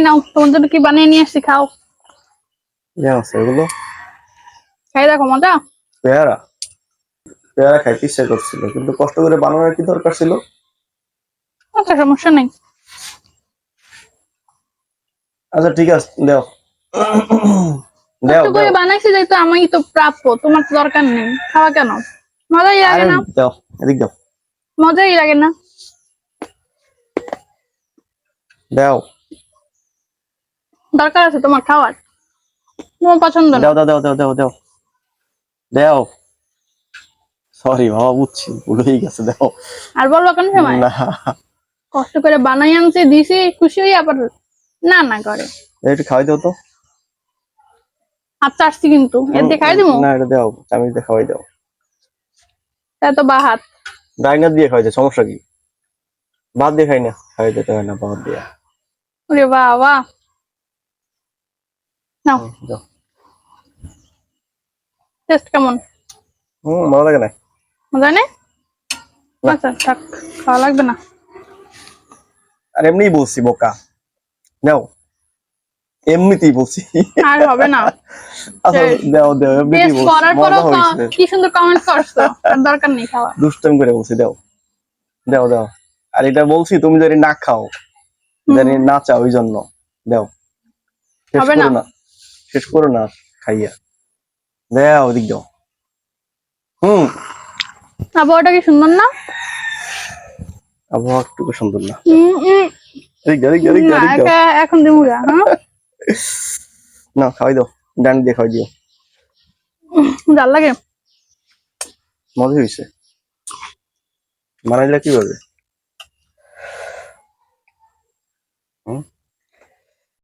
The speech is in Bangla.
এই নাও তোমার জন্য কি বানিয়ে নিয়ে আসছি খাও। আছে এগুলো? খাই দেখো মজা? পেয়ারা? পেয়ারা খাইতে ইচ্ছা করছিল কিন্তু কষ্ট করে বানানোর কি দরকার ছিল? আচ্ছা সমস্যা নেই। আচ্ছা ঠিক আছে দেও। দেও করে বানাইছি যেহেতু আমি তো প্রাপ্য তোমার তো দরকার নেই। খাওয়া কেন? মজাই লাগে না। দাও এদিক দাও। মজাই লাগে না। দাও। দরকার আছে তোমার খাওয়ার? তোমার পছন্দ না। দাও দাও দাও দাও দাও দাও। দাও। সরি বাবা বুঝছি ভুল হয়ে গেছে দাও। আর বলব কোন সময়? না। কষ্ট করে বানাই আনছি দিছি খুশি হয়ে আবার না না করে। একটু খাওয়াই দাও তো। হাত চাটছি কিন্তু। এর দিয়ে খাই দিবো না এটা দাও আমি দিয়ে খাওয়াই দাও। এত বা হাত ডাইনা দিয়ে দাও সমস্যা কি? ভাত দিয়ে খাই না। খাওয়াই দিতে হয় না ভাত দিয়ে। ওরে বাবা। নাও। টেস্ট কেমন? হুম ভালো লাগে না। মজা নেই? আচ্ছা থাক খাওয়া লাগবে না। আর এমনিই বলছি বোকা। দাও এমনিতেই বলছি। আর হবে না। আচ্ছা দাও দাও এমনিতেই বলছি। করার পরও কি সুন্দর কমেন্ট করছ? দরকার নেই খাওয়া দুষ্টাম করে বলছি দাও। দাও দাও। আর এটা বলছি তুমি যদি না খাও জানি না চাও ওই জন্য। দাও। হবে না। শেষ করো না খাইয়া। দাও ওদিক দাও হুম। আবহাওয়াটা কি সুন্দর না? আবহাওয়া একটু সুন্দর না। এখন গা, হ্যাঁ? না খাওয়াই দাও। ডান দিয়ে খাওয়াই দিও। জাল লাগে? মজা হয়েছে বানাইলে কীভাবে?